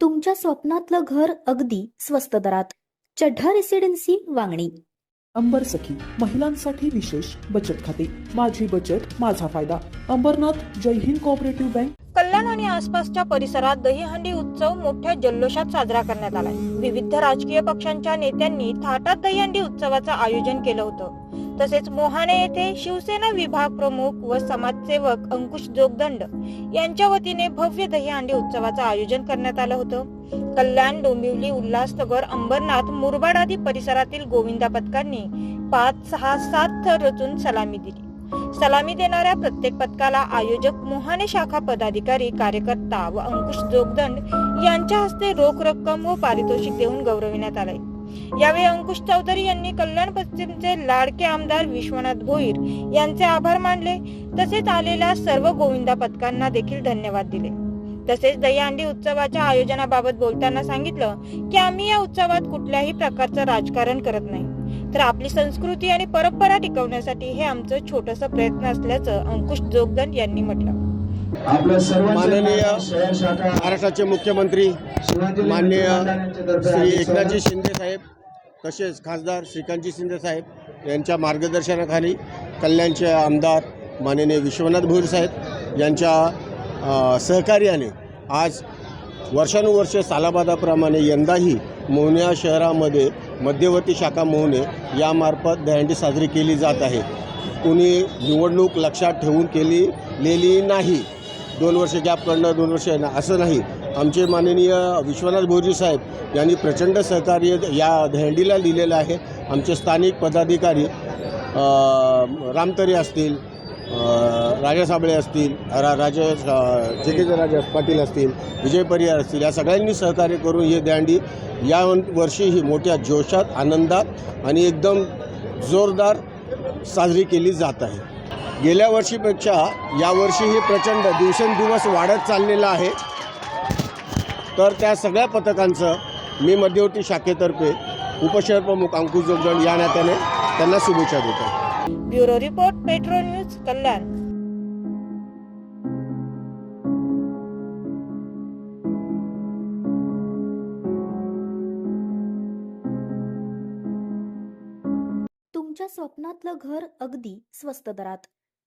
तुमच्या स्वप्नातलं घर अगदी स्वस्त दरात. चढ्ढा रेसिडेन्सी वांगणी. अंबर सखी महिलांसाठी विशेष बचत खाते. माझी बचत माझा फायदा. Ambernath Jai Hind cooperative bank. कल्याण आणि आसपासच्या परिसरात दहीहंडी उत्सव मोठ्या जल्लोषात साजरा करण्यात आलाय. विविध राजकीय पक्षांच्या नेत्यांनी थाटात दहीहंडी उत्सवाचं आयोजन केलं होतं. तसेच मोहाने येथे शिवसेना विभाग प्रमुख व समाजसेवक अंकुश जोगदंड यांच्या वतीने भव्य दहीहंडी उत्सवाचं आयोजन करण्यात आलं होतं. कल्याण डोंबिवली उल्हासनगर अंबरनाथ मुरबाड आदी परिसरातील गोविंदा पथकांनी पाच सहा सात थर रचून सलामी दिली. सलामी देणाऱ्या प्रत्येक पथकाला आयोजक मोहाने शाखा पदाधिकारी कार्यकर्ता व अंकुश जोगदंड यांच्या हस्ते रोख रक्कम व पारितोषिक देऊन गौरविण्यात आले यावेळी अंकुश चौधरी यांनी कल्याण पश्चिमचे लाडके आमदार विश्वनाथ भोईर यांचे आभार मानले. तसेच आलेल्या सर्व गोविंदा पथकांना देखील धन्यवाद दिले. तसेच दहीहंडी उत्सवाच्या आयोजनाबाबत बोलताना सांगितलं की आम्ही या उत्सवात कुठल्याही प्रकारचं राजकारण करत नाही. तर आपली संस्कृती आणि परंपरा टिकवण्यासाठी हे आमचं छोटस प्रयत्न असल्याचं अंकुश जोगदंड यांनी म्हटलं. माननीय महाराष्ट्राचे मुख्यमंत्री माननीय श्री एकनाथजी शिंदे साहेब तसेच खासदार श्रीकांतजी शिंदे साहेब यांच्या मार्गदर्शनाखाली कल्याणचे आमदार माननीय विश्वनाथ भोईर साहेब यांच्या सहकार्याने आज वर्षानुवर्षे सालाबादाप्रमाणे यंदाही मोहन्या शहरामध्ये मध्यवर्ती शाखा मोहने यामार्फत दहंडी साजरी केली जात आहे. कुणी निवडणूक लक्षात ठेवून केली नाही. दोन वर्ष गॅप पडणं दोन वर्ष येणं असं नाही. आमचे माननीय विश्वनाथ भोजी साहेब यांनी प्रचंड सहकार्य या दहंडीला लिहिलेलं आहे. आमचे स्थानिक पदाधिकारी रामतरे असतील राजा साबळे असतील रा राजेश जगेंद्र पाटील असतील विजय परिहार असतील या सगळ्यांनी सहकार्य करून ही दांडी या वर्षीही मोठ्या जोशात आनंदात आणि एकदम जोरदार साजरी केली जात आहे. गेल्या वर्षीपेक्षा यावर्षीही प्रचंड दिवसेंदिवस वाढत चाललेलं आहे. तर त्या सगळ्या पथकांचं मी मध्यवर्ती शाखेतर्फे उपशहर प्रमुख अंकुश जोगदंड या नात्याने त्यांना शुभेच्छा देतो. Bureau report petro news Kalyan. तुमच्या स्वप्नातलं घर अगदी स्वस्त दरात.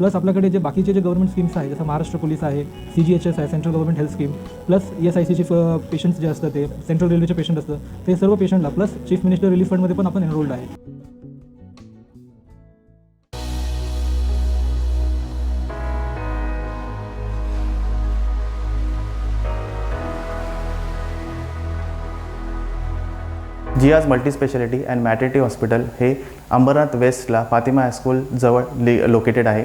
प्लस आपल्याकडे जे बाकीचे जे गव्हर्नमेंट स्कीम्स आहे जसं महाराष्ट्र पोलीस आहे सी जी एच एस आहे central government health scheme plus S I सीचे पेशंट्स जे असतात ते सेंट्रल रेल्वेचे पेशंट असतं ते सर्व पेशंटला प्लस चीफ मिनिस्टर रिलीफ फंडमध्ये पण आपण एनरोल्ड आहे. जियाज मल्टीस्पेशालिटी अँड मॅटर्निटी हॉस्पिटल हे अंबरनाथ वेस्टला फातिमा हायस्कूल जवळ लि लोकेटेड आहे.